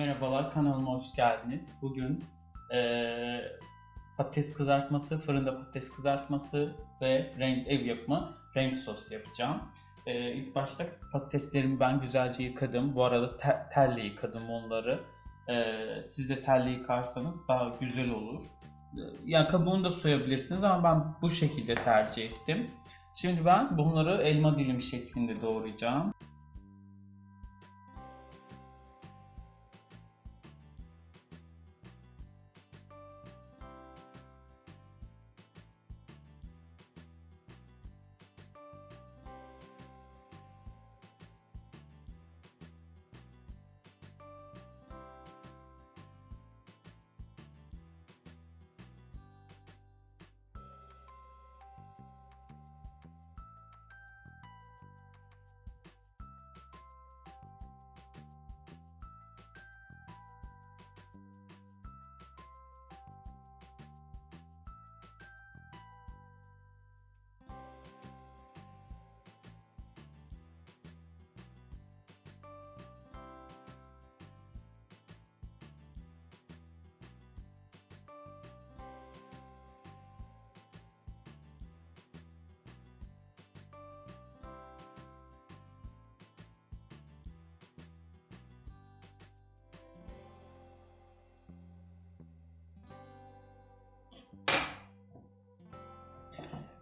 Merhabalar, kanalıma hoş geldiniz. Bugün eee, patates kızartması, fırında patates kızartması ve renk, ev yapımı renk sos yapacağım. Eee ilk başta patateslerimi ben güzelce yıkadım. Bu arada te- telle yıkadım onları. Eee, siz de telle yıkarsanız daha güzel olur. Ya kabuğunu da soyabilirsiniz ama ben bu şekilde tercih ettim. Şimdi ben bunları elma dilimi şeklinde doğrayacağım.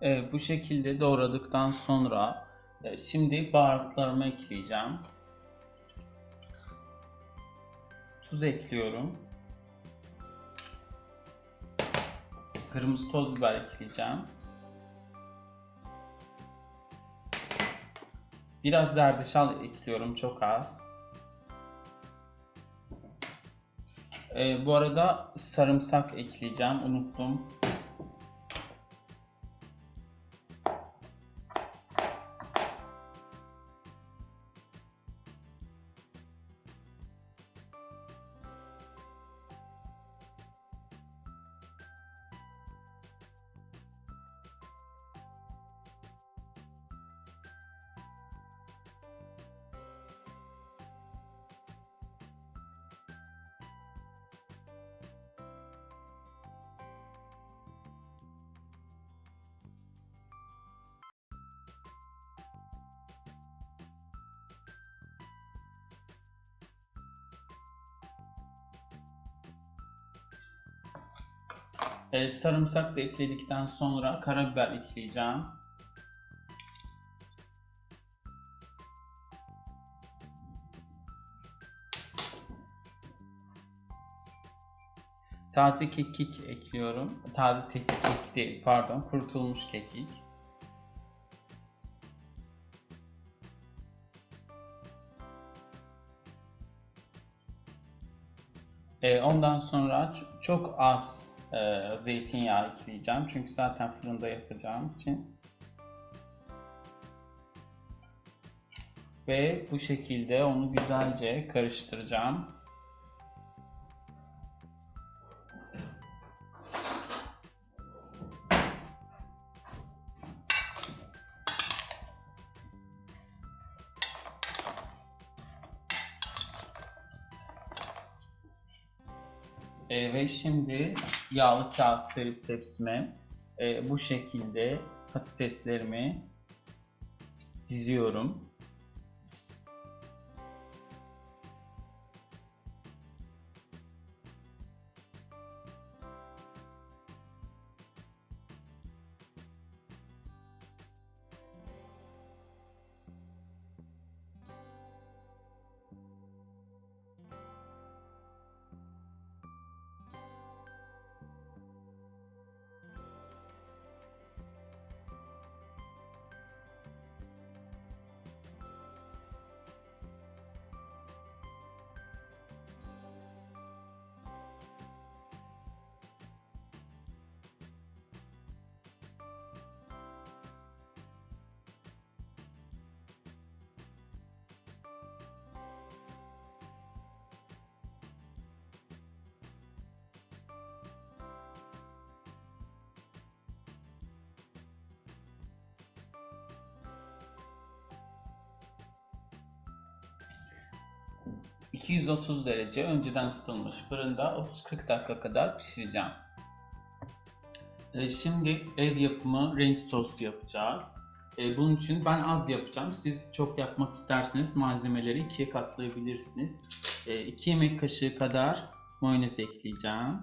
Evet, bu şekilde doğradıktan sonra e, şimdi baharatlarımı ekleyeceğim. Tuz ekliyorum. Kırmızı toz biber ekleyeceğim. Biraz zerdeçal ekliyorum çok az. E, bu arada sarımsak ekleyeceğim unuttum. Ee, sarımsak da ekledikten sonra karabiber ekleyeceğim. Taze kekik ekliyorum. Taze tek kekik değil, pardon, kurutulmuş kekik. Ee, ondan sonra çok az e, zeytinyağı ekleyeceğim. Çünkü zaten fırında yapacağım için. Ve bu şekilde onu güzelce karıştıracağım. E, ve şimdi yağlı kağıt serip tepsime e, bu şekilde patateslerimi diziyorum. 230 derece önceden ısıtılmış fırında 30-40 dakika kadar pişireceğim. E, şimdi ev yapımı ranch sos yapacağız. E, bunun için ben az yapacağım. Siz çok yapmak isterseniz malzemeleri ikiye katlayabilirsiniz. 2 yemek kaşığı kadar mayonez ekleyeceğim.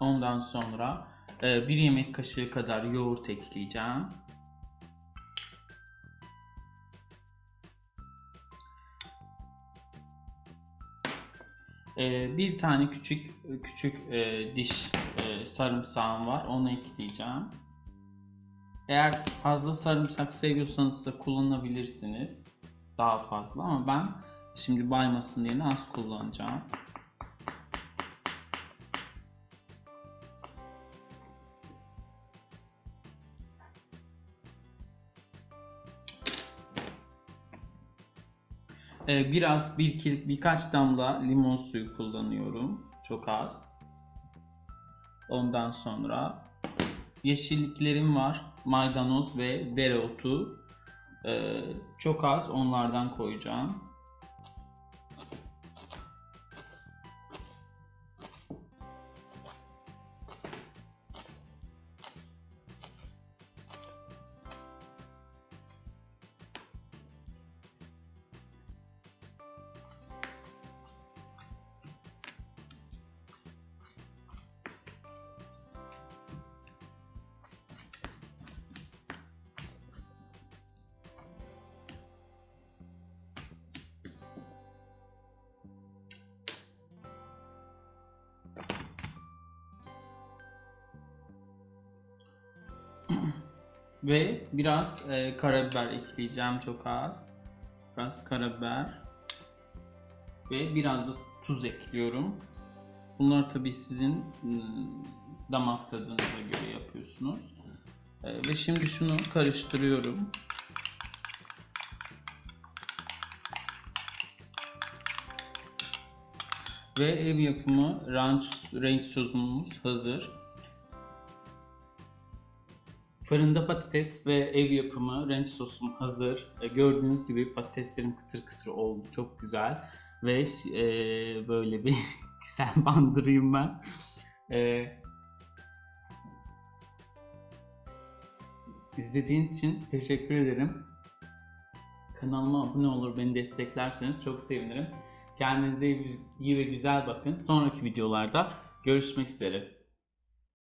Ondan sonra 1 yemek kaşığı kadar yoğurt ekleyeceğim. Ee, bir tane küçük küçük e, diş e, sarımsağım var. Onu ekleyeceğim. Eğer fazla sarımsak seviyorsanız da kullanabilirsiniz. Daha fazla ama ben şimdi baymasın diye az kullanacağım. Ee, biraz bir birkaç damla limon suyu kullanıyorum. Çok az. Ondan sonra yeşilliklerim var. Maydanoz ve dereotu. Ee, çok az onlardan koyacağım. Ve biraz e, karabiber ekleyeceğim çok az. Biraz karabiber. Ve biraz da tuz ekliyorum. Bunlar tabii sizin ım, damak tadınıza göre yapıyorsunuz. E, ve şimdi şunu karıştırıyorum. Ve ev yapımı ranch, ranch sosumuz hazır. Fırında patates ve ev yapımı ranch sosum hazır. E, gördüğünüz gibi patateslerim kıtır kıtır oldu. Çok güzel. Ve e, böyle bir güzel bandırayım ben. E, izlediğiniz için teşekkür ederim. Kanalıma abone olur, beni desteklerseniz çok sevinirim. Kendinize iyi ve güzel bakın. Sonraki videolarda görüşmek üzere.